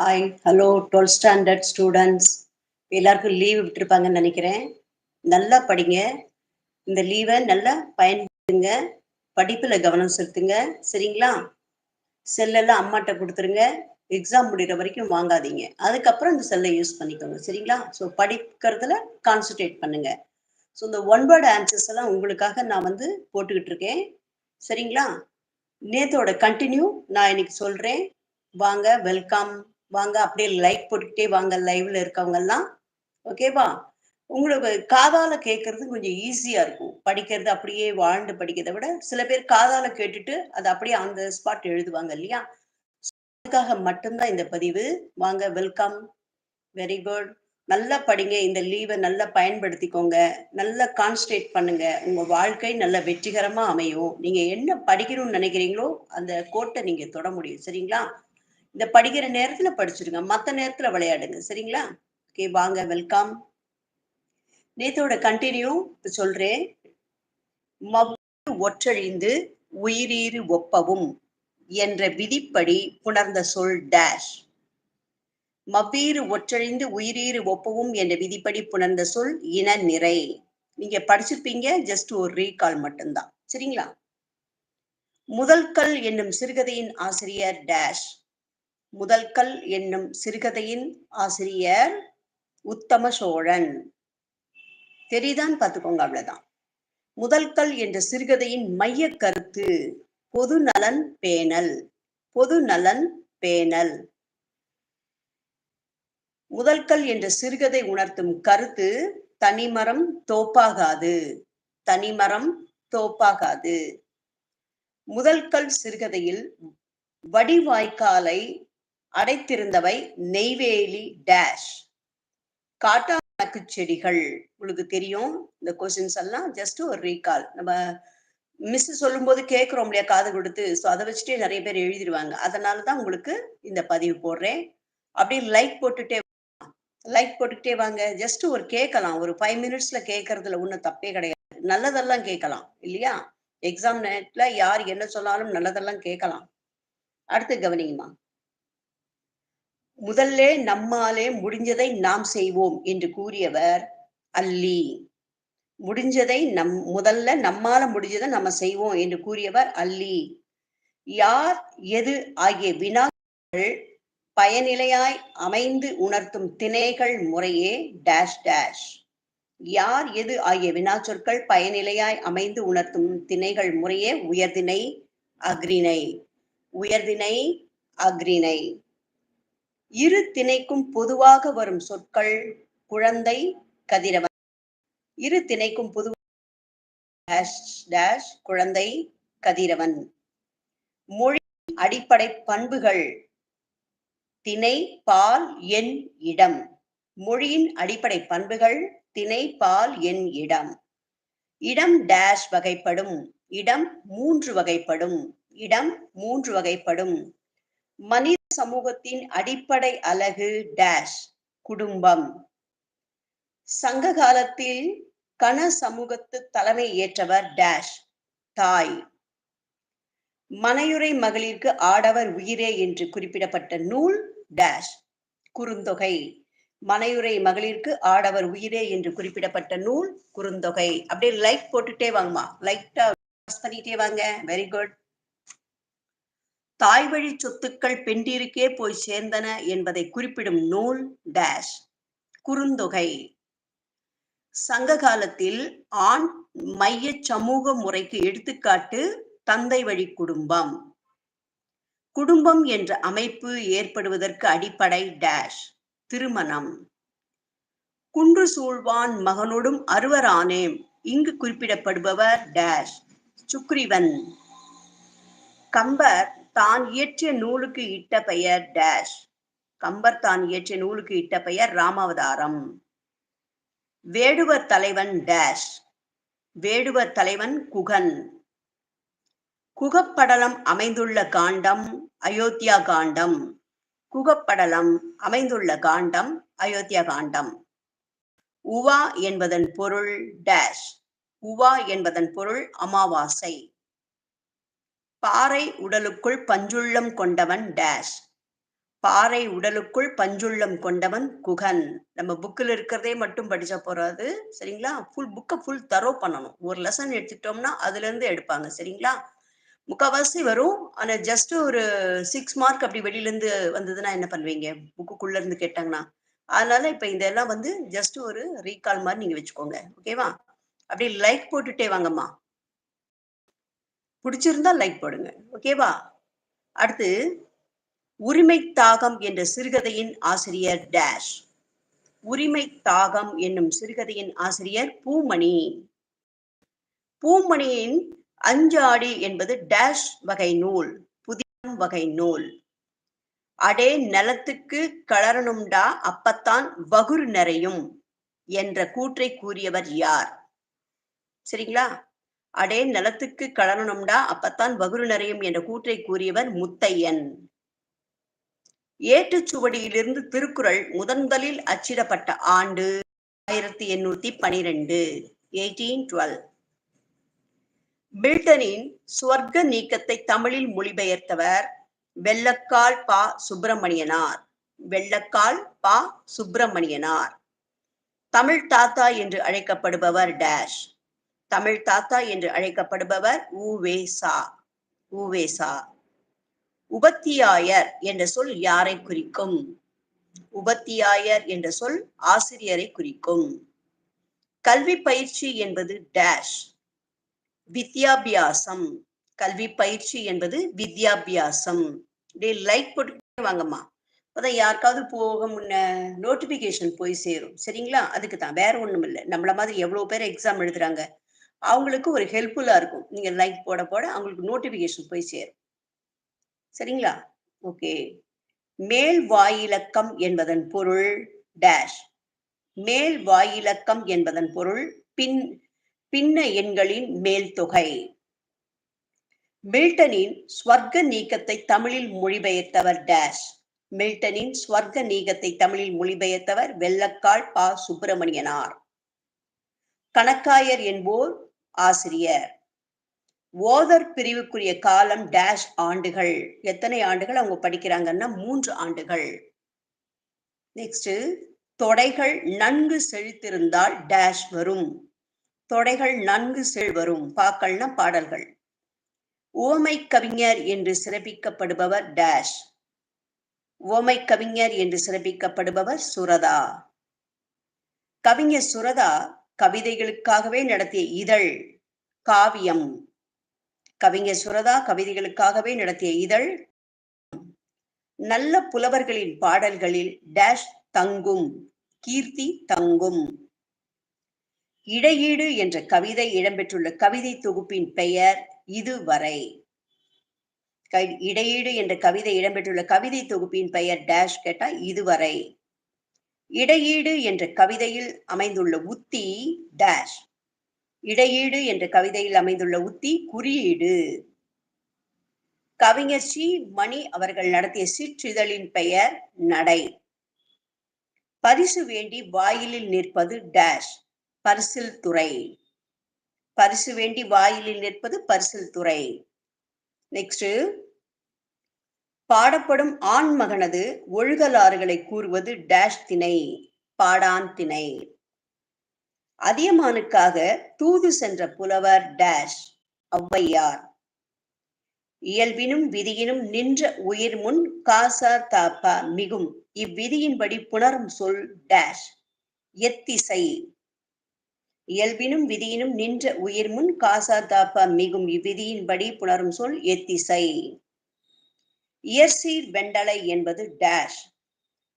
Hi hello twelfth standard students எல்லாருக்கும் leave விட்டுருப்பாங்கன்னு நினைக்கிறேன். நல்லா படிங்க. இந்த லீவை நல்லா பயன்படுத்துங்க. படிப்பில் கவனம் செலுத்துங்க. சரிங்களா? செல்லெல்லாம் அம்மாட்ட கொடுத்துருங்க. எக்ஸாம் முடிகிற வரைக்கும் வாங்காதீங்க. அதுக்கப்புறம் இந்த செல்லை யூஸ் பண்ணிக்கோங்க. சரிங்களா? ஸோ படிக்கிறதுல கான்சன்ட்ரேட் பண்ணுங்க. ஸோ இந்த ஒன் வேர்டு ஆன்சர்ஸ் எல்லாம் உங்களுக்காக நான் வந்து போட்டுக்கிட்டு இருக்கேன். சரிங்களா? நேத்தோட கண்டினியூ நான் இன்னைக்கு சொல்கிறேன் வாங்க வெல்கம் வாங்க அப்படியே லைக் போட்டுக்கிட்டே வாங்க லைவ்ல இருக்கவங்க எல்லாம் ஓகேவா உங்களுக்கு காதால கேட்கறது கொஞ்சம் ஈஸியா இருக்கும். படிக்கிறது அப்படியே வாழ்ந்து படிக்கிறத விட சில பேர் காதால கேட்டுட்டு அதை அப்படியே அந்த ஸ்பாட் எழுதுவாங்க இல்லையா? அதுக்காக மட்டும்தான் இந்த பதிவு. வாங்க வெல்கம் வெரி குட் நல்லா படிங்க இந்த லீவை நல்லா பயன்படுத்திக்கோங்க. நல்லா கான்சன்ட்ரேட் பண்ணுங்க. உங்க வாழ்க்கை நல்ல வெற்றிகரமா அமையும். நீங்க என்ன படிக்கணும்னு நினைக்கிறீங்களோ அந்த கோட்டை நீங்க தொட முடியும். சரிங்களா? இந்த படிக்கிற நேரத்துல படிச்சிருங்க. மத்த நேரத்துல விளையாடுங்க. சரிங்களா? ஓகே வாங்க. வெல்கம் நேத்தோட கண்டினியூ சொல்றேன். ஒற்றழிந்து உயிரீறு ஒப்பவும் என்ற விதிப்படி புணர்ந்த சொல் டேஷ் மவ்வீறு ஒற்றழிந்து உயிரீறு ஒப்பவும் என்ற விதிப்படி புணர்ந்த சொல் இன நிறை. நீங்க படிச்சிருப்பீங்க. ஜஸ்ட் ஒரு ரீகால் மட்டும்தான். சரிங்களா? முதல் கல் என்னும் சிறுகதையின் ஆசிரியர் டேஷ் முதல்கல் என்னும் சிறுகதையின் ஆசிரியர் உத்தம சோழன். தெரியுதான்னு பார்த்துக்கோங்க அவ்வளவுதான். முதல் கல் என்ற சிறுகதையின் மைய கருத்து பொது நலன் பேணல் பொது நலன் பேணல். முதல்கல் என்ற சிறுகதை உணர்த்தும் கருத்து தனிமரம் தோப்பாகாது தனிமரம் தோப்பாகாது. முதல்கல் சிறுகதையில் வடிவாய்க்காலை அடைத்திருந்தவை நெய்வேலி டேஷ் காட்டாமணக்கு செடிகள். உங்களுக்கு தெரியும் இந்த கொஸ்டின்ஸ் எல்லாம் ஜஸ்ட் ஒரு ரீகால் நம்ம மிஸ் சொல்லும்போது கேட்குறோம் இல்லையா காது கொடுத்து. ஸோ அதை வச்சுட்டே நிறைய பேர் எழுதிடுவாங்க. அதனால தான் உங்களுக்கு இந்த பதிவு போடுறேன். அப்படியே லைக் போட்டுட்டே லைக் போட்டுக்கிட்டே வாங்க. ஜஸ்ட் ஒரு கேட்கலாம். ஒரு ஃபைவ் மினிட்ஸ்ல கேட்கறதுல ஒன்றும் தப்பே கிடையாது. நல்லதெல்லாம் கேட்கலாம் இல்லையா? எக்ஸாம் நேரத்தில் யார் என்ன சொன்னாலும் நல்லதெல்லாம் கேட்கலாம். அடுத்து கவனிங்கம்மா முதல்ல நம்மாலே முடிஞ்சதை நாம் செய்வோம் என்று கூறியவர் அல்லி. முடிஞ்சதை நம் முதல்ல நம்மால முடிஞ்சதை நம்ம செய்வோம் என்று கூறியவர் அல்லி. யார் எது ஆகிய வினாக்கள் பயனிலையாய் அமைந்து உணர்த்தும் திணைகள் முறையே டேஷ் டேஷ். யார் எது ஆகிய வினாச்சொற்கள் பயனிலையாய் அமைந்து உணர்த்தும் திணைகள் முறையே உயர்திணை அக்ரிணை உயர்திணை அக்ரிணை இரு திணைக்கும் பொதுவாக வரும் சொற்கள் குழந்தை கதிரவன். இரு திணைக்கும் பொதுவாக டேஷ் டேஷ் குழந்தை கதிரவன். மொழி அடிப்படை பண்புகள் திணை பால் எண் இடம். மொழியின் அடிப்படை பண்புகள் திணை பால் எண் இடம். இடம் டேஷ் வகைப்படும் இடம் மூன்று வகைப்படும் இடம் மூன்று வகைப்படும். மனித சமூகத்தின் அடிப்படை அலகு டேஷ் குடும்பம். சங்க காலத்தில் கன சமூகத்து தலைமை ஏற்றவர் டேஷ் தாய். மனையுறை மகளிருக்கு ஆடவர் உயிரே என்று குறிப்பிடப்பட்ட நூல் டேஷ் குறுந்தொகை. மனையுறை மகளிருக்கு ஆடவர் உயிரே என்று குறிப்பிடப்பட்ட நூல் குறுந்தொகை. அப்படியே லைக் போட்டுட்டே வாங்கம்மா. லைட்டா பண்ணிட்டே வாங்க. வெரி குட் தாய் வழி சொத்துக்கள் பெண்டிருக்கே போய் சேர்ந்தன என்பதை குறிப்பிடும் நூல் டேஷ் குறுந்தொகை. சங்க காலத்தில் ஆண் மைய சமூக முறைக்கு எடுத்துக்காட்டு தந்தை வழி குடும்பம். குடும்பம் என்ற அமைப்பு ஏற்படுவதற்கு அடிப்படை டேஷ் திருமணம். குன்று சூழ்வான் மகனோடும் அறுவரானேம் இங்கு குறிப்பிடப்படுபவர் டேஷ் சுக்ரிவன். கம்பர் தான் இயற்றிய நூலுக்கு இட்ட பெயர் டேஷ். கம்பர் தான் இயற்றிய நூலுக்கு இட்ட பெயர் ராமாவதாரம். வேடுவர் தலைவன் டேஷ். வேடுவர் தலைவன் குகன். குகப்படலம் அமைந்துள்ள காண்டம் அயோத்தியா காண்டம். குகப்படலம் அமைந்துள்ள காண்டம் அயோத்தியா காண்டம். உவா என்பதன் பொருள் டேஷ். உவா என்பதன் பொருள் அமாவாசை. பாறை உடலுக்குள் பஞ்சுள்ளம் கொண்டவன் டேஷ். பாறை உடலுக்குள் பஞ்சுள்ளம் கொண்டவன் குகன். நம்ம புக்கில் இருக்கிறதே மட்டும் படிச்சா போறாது சரிங்களா? ஃபுல் புக்கை ஃபுல் தரோ பண்ணணும். ஒரு லெசன் எடுத்துட்டோம்னா அதுல இருந்து எடுப்பாங்க சரிங்களா? முக்கால்வாசி வரும். ஆனா ஜஸ்ட் ஒரு சிக்ஸ் மார்க் அப்படி வெளியில இருந்து வந்ததுன்னா என்ன பண்ணுவீங்க? புக்குக்குள்ள இருந்து கேட்டாங்கன்னா. அதனால இப்ப இதெல்லாம் வந்து ஜஸ்ட் ஒரு ரீகால் மாதிரி நீங்க வச்சுக்கோங்க. ஓகேவா அப்படி லைக் போட்டுட்டே வாங்கம்மா. பிடிச்சிருந்தா லைக் போடுங்க. ஓகேவா அடுத்து உரிமை தாகம் என்ற சிறுகதையின் ஆசிரியர் டேஷ் உரிமை தாகம் என்னும் சிறுகதையின் ஆசிரியர் பூமணி. பூமணியின் அஞ்சாடி என்பது டேஷ் வகை நூல் புதிய வகை நூல். அடே நலத்துக்கு கலரணும்டா அப்பத்தான் வகுர் நிறையும் என்ற கூற்றை கூறியவர் யார்? சரிங்களா? அடே நிலத்துக்கு கலரணும்டா அப்பத்தான் வகுறு நிறையும் என்ற கூற்றை கூறியவர் முத்தையன். ஏட்டுச்சுவடியிலிருந்து திருக்குறள் முதன்தலில் அச்சிடப்பட்ட ஆண்டு ஆயிரத்தி எண்ணூத்தி பனிரெண்டு எயிட்டீன் டுவெல் பில்டனின் சுவர்க்க நீக்கத்தை தமிழில் மொழிபெயர்த்தவர் வெள்ளக்கால் பா சுப்பிரமணியனார். வெள்ளக்கால் பா சுப்பிரமணியனார். தமிழ் தாத்தா என்று அழைக்கப்படுபவர் டேஷ். தமிழ் தாத்தா என்று அழைக்கப்படுபவர் உவேசா உவேசா உபத்தியாயர் என்ற சொல் யாரை குறிக்கும்? உபத்தியாயர் என்ற சொல் ஆசிரியரை குறிக்கும். கல்வி பயிற்சி என்பது டேஷ் வித்யாபியாசம். கல்வி பயிற்சி என்பது வித்யாபியாசம். டே லைக் போட்டு வாங்கம்மா. அப்பதான் யாருக்காவது போக முன்ன நோட்டிபிகேஷன் போய் சேரும். சரிங்களா? அதுக்கு தான் வேற ஒண்ணும் இல்லை நம்மள மாதிரி எவ்வளவு பேர் எக்ஸாம் எழுதுறாங்க. அவங்களுக்கு ஒரு ஹெல்ப்ஃபுல்லா இருக்கும். நீங்க லைக் போட போட அவங்களுக்கு நோட்டிபிகேஷன் போய் சேரும். சரிங்களா? ஓகே மேல் வாயிலக்கம் என்பதன் பொருள் டேஷ் மேல் வாயிலக்கம் என்பதன் பொருள் பின் பின்ன எண்களின் மேல் தொகை. மில்டனின் ஸ்வர்க்க நீக்கத்தை தமிழில் மொழிபெயர்த்தவர் டேஷ் மில்டனின் ஸ்வர்க்க நீக்கத்தை தமிழில் மொழிபெயர்த்தவர் வெள்ளக்கால் பா. சுப்பிரமணியனார். கணக்காயர் என்போர் ஆசிரியர். ஓதர் பிரிவுக்குரிய காலம் டேஷ் ஆண்டுகள். எத்தனை ஆண்டுகள் அவங்க படிக்கிறாங்கன்னா மூன்று ஆண்டுகள். நெக்ஸ்ட் தொடைகள் நன்கு செழித்திருந்தால் டேஷ் வரும். தொடைகள் நன்கு செழ்வரும் பாக்கள்னா பாடல்கள். ஓமை கவிஞர் என்று சிறப்பிக்கப்படுபவர் டேஷ் ஓமை கவிஞர் என்று சிறப்பிக்கப்படுபவர் சுரதா. கவிஞர் சுரதா கவிதைகளுக்காகவே நடத்திய இதழ் காவியம். கவிஞர் சுரதா கவிதைகளுக்காகவே நடத்திய இதழ் நல்ல புலவர்களின் பாடல்களில் டேஷ் தங்கும் கீர்த்தி தங்கும். இடையீடு என்ற கவிதை இடம்பெற்றுள்ள கவிதை தொகுப்பின் பெயர் இதுவரை. இடையீடு என்ற கவிதை இடம்பெற்றுள்ள கவிதை தொகுப்பின் பெயர் டேஷ் கேட்டா இதுவரை. இடையீடு என்ற கவிதையில் அமைந்துள்ள உத்தி டேஷ் இடையீடு என்ற கவிதையில் அமைந்துள்ள உத்தி குறியீடு. கவிஞர் சி. மணி அவர்கள் நடத்திய சிற்றிதழின் பெயர் நடை. பரிசு வேண்டி வாயிலில் நிற்பது டேஷ் பரிசில் துறை. பரிசு வேண்டி வாயிலில் நிற்பது பரிசில் துறை. நெக்ஸ்ட் பாடப்படும் ஆண் மகனது ஒழுகலாறுகளை கூறுவது டேஷ் திணை பாடான் திணை. அதியமானுக்காக தூது சென்ற புலவர் டேஷ் ஔவையார். இயல்பினும் விதியினும் நின்ற உயிர் முன் காசா தாப்பா மிகும். இவ்விதியின்படி புணரும் சொல் டேஷ் எத்திசை. இயல்பினும் விதியினும் நின்ற உயிர் முன் காசா தாப்பா மிகும். இவ்விதியின்படி புணரும் சொல் எத்திசை. இயற்சீர் வெண்டலை என்பது டேஷ்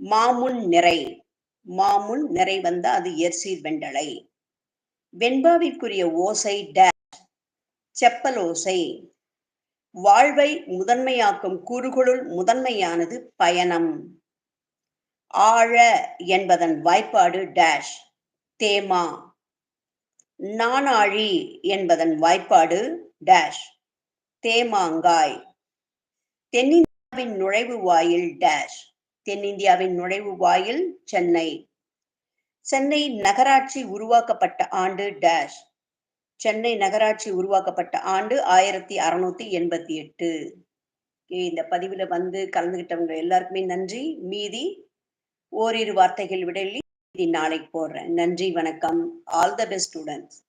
மாமுன் நிறை. மாமுன் நிறை வந்த அது இயற்சீர் வெண்டலை. வெண்பாவிற்குரிய ஓசை டேஷ் செப்பல் ஓசை. வாழ்வை முதன்மையாக்கும் கூறுகளுள் முதன்மையானது பயணம். ஆழ என்பதன் வாய்ப்பாடு டேஷ் தேமா. நானாழி என்பதன் வாய்ப்பாடு டேஷ் தேமாங்காய். இந்தியாவின் நுழைவு வாயில் டேஷ் தென்னிந்தியாவின் நுழைவு வாயில் சென்னை. சென்னை நகராட்சி உருவாக்கப்பட்ட ஆண்டு டேஷ் சென்னை நகராட்சி உருவாக்கப்பட்ட ஆண்டு ஆயிரத்தி அறுநூத்தி எண்பத்தி எட்டு. இந்த பதிவுல வந்து கலந்துகிட்டவங்க எல்லாருக்குமே நன்றி. மீதி ஓரிரு வார்த்தைகள் விடலி நாளைக்கு போடுறேன். நன்றி வணக்கம். All the best students